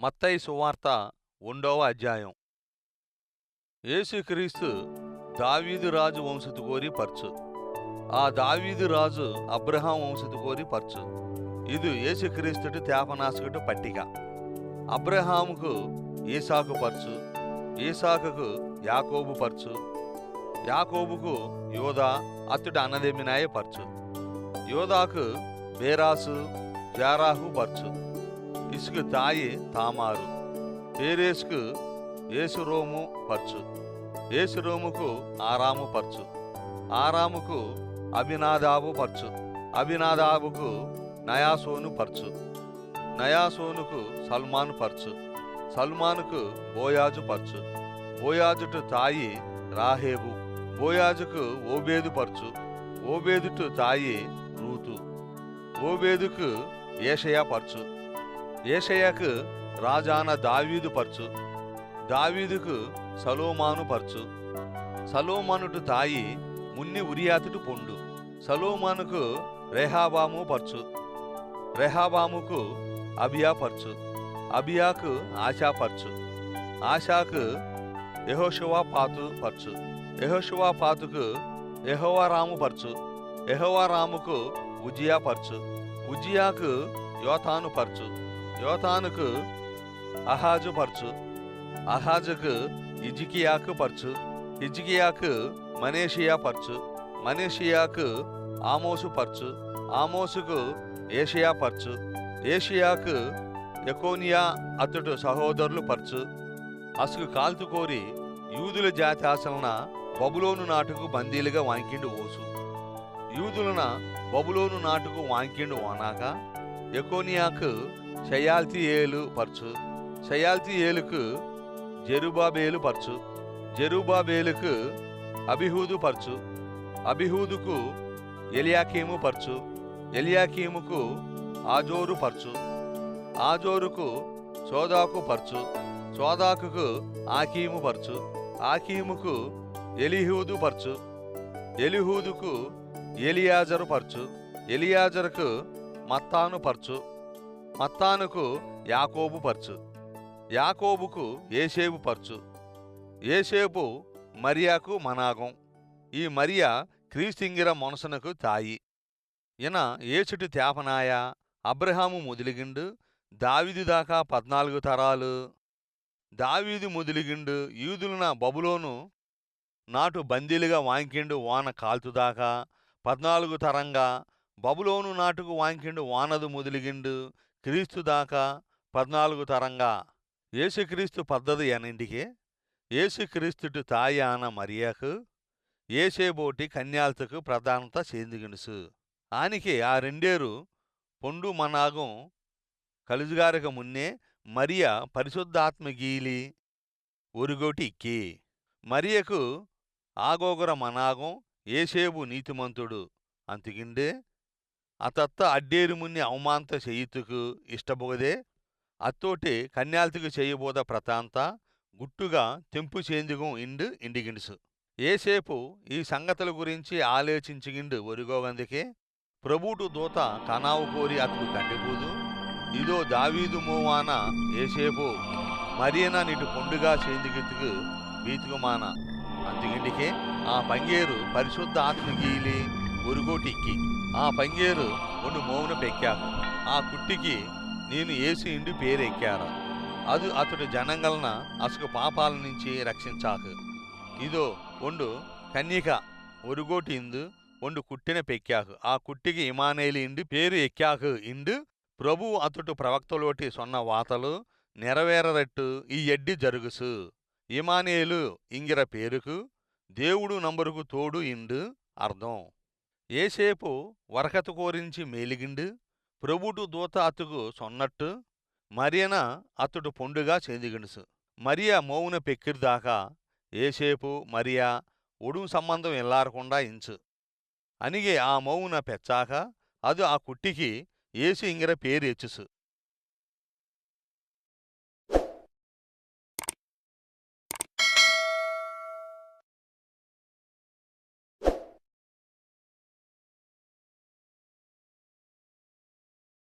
మత్తయి సువార్త రెండవ అధ్యాయం. యేసుక్రీస్తు దావీదు రాజు వంశతు కోరి పర్చు. ఆ దావీదు రాజు అబ్రహాం వంశతు కోరి పర్చు. ఇది యేసుక్రీస్తుడు తేపనాశకుడు పట్టిక. అబ్రహాముకు ఈసాకు పర్చు. ఈసాకుకు యాకోబు పర్చు. యాకోబుకు యోధా అతడు అన్నదెమ్మినాయ పర్చు. యోధాకు బేరాసు జారాహు పర్చు. ఇసుకు తాయి తామారు. పేరేసుకు ఏసురోము పర్చు. ఏసురోముకు ఆరాము పర్చు. ఆరాముకు అభినాదాబు పర్చు. అభినాదాబుకు నయాసోను పర్చు. నయాసోనుకు సల్మాను పర్చు. సల్మానుకు బోయాజు పర్చు. బోయాజుటు తాయి రాహేబు. బోయాజుకు ఓబేదు పర్చు. ఓబేదుటు తాయి రూతు. ఓబేదుకు ఏషయా పర్చు. ఏషయ్యకు రాజాన దావీదు పర్చు దావీదుకు సలోమాను పర్చు. సలోమానుటు తాయి మున్ని ఉరియాతుటు పొండు. సలోమానుకు రెహాబాము పర్చు. రెహాబాముకు అబియా పర్చు. అబియాకు ఆశా పర్చు. ఆశాకు యహోషువా పాతు పర్చు. యహోషువా పాతుకు యహోవారాము పర్చు. యహోవారాముకు ఉజియా పర్చు. ఉజియాకు యోతాను పర్చు. యోతానుకు అహాజు పర్చు అహాజుకు ఇజికియాకు పర్చు ఇజికియాకు మనేషియా పర్చు మనేషియాకు ఆమోసు పర్చు ఆమోసుకు ఏషియా పర్చు ఏషియాకు ఎకోనియా అతడు సహోదరులు పర్చు. అసుకు కాల్తు కోరి యూదుల జాతి ఆచరణ బబులోను నాటుకు బందీలుగా వాంకిండు ఓసు. యూదులన బబులోను నాటుకు వాంకిండు వానాక ఎకోనియాకు షయాల్తి ఏలు పర్చు. షయాల్తి ఏలుకు జెరుబాబేలు పర్చు. జెరుబాబేలుకు అభిహూదు పర్చు. అభిహూదుకు ఎలియాకీము పర్చు. ఎలియాకీముకు ఆజోరు పర్చు. ఆజోరుకు సోదాకు పర్చు. సోదాకుకు ఆకీము పర్చు. ఆకీముకు ఎలిహూదు పర్చు. ఎలిహూదుకు ఎలియాజరు పర్చు. ఎలియాజరుకు మత్తాను పర్చు. మత్తానుకు యాకోబు పర్చు. యాకోబుకు ఏసేబు పర్చు. ఏసేపు మరియాకు మనాగం. ఈ మరియా క్రీస్తింగిర మనసునకు తాయి. ఈయన ఏచుటి తేపనాయ అబ్రహాము ముదిలిగిండు దావిది దాకా పద్నాలుగు తరాలు. దావీది ముదిలిగిండు యూదులున బబులోను నాటు బందీలుగా వాంకిండు వాన కాల్తుదాకా పద్నాలుగు తరంగా బబులోను నాటుకు వాంకిండు వానదు ముదిలిగిండు క్రీస్తు దాకా పద్నాలుగు తరంగా యేసుక్రీస్తు పద్ధతి అన్నింటికి యేసుక్రీస్తుటు తాయాన మరియకు ఏసేబోటి కన్యాల్తకు ప్రధానత సేందిగినుసు ఆనికి ఆ రెండేరు పొండు మనాగం కలుజుగారక మున్నే మరియ పరిశుద్ధాత్మ గీలి ఒరుగోటి ఇక్కి. మరియకు ఆగోగర మనాగం ఏసేబు నీతిమంతుడు అంతకిండే అతత్త అడ్డేరు ముని అవమాంత చెయ్యితుకు ఇష్టబోదే అత్తోటి కన్యాల్తికి చేయబోద ప్రతాంత గుట్టుగా తెంపు చేందుగం ఇండు ఇండిగిండుసు. ఏసేపు ఈ సంగతుల గురించి ఆలోచించిగిండు ఒరుగోగందుకే ప్రభుటు దూత కనావు కోరి అతడు కండిపోదు. ఇదో దావీదు మోవాన ఏసేపు మరియన నీటి పొండుగా చేందుకెత్తుకు బీతుకుమాన అందుగిండికే ఆ పంగేరు పరిశుద్ధ ఆత్మ గీలి ఒరుగోటిక్కి ఆ పంగేరు ఒండు మోమున పెక్కాకు ఆ కుట్టికి నేను ఏసు ఇండి పేరెక్కాను. అది అతడు జనంగలన అసుకు పాపాల నుంచి రక్షించాకు. ఇదో ఒండు కన్యక ఒరుగోటి ఇందు ఒండు కుట్టిన పెక్కాకు. ఆ కుట్టికి ఇమానేలి ఇండి పేరు ఎక్కాకు. ఇండు ప్రభువు అతడు ప్రవక్తలోటి సొన్న వాతలు నెరవేరరట్టు ఈ ఎడ్డి జరుగుసు. ఇమానేలు ఇంగిర పేరుకు దేవుడు నంబరుకు తోడు ఇండు అర్థం. ఏసేపు వరకత కోరించి మేలిగిండు ప్రభుటు దూత అతుకు సొన్నట్టు మరియన అతడు పొండుగా చెందిగిండుసు మరియ మౌన పెక్కిరిదాకా ఏసేపు మరియా ఒడుం సంబంధం ఎల్లారకుండా ఇంచు. అనిగే ఆ మౌన పెచ్చాక అది ఆ కుట్టికి ఏసు ఇంగిర పేరు ఎచ్చుసు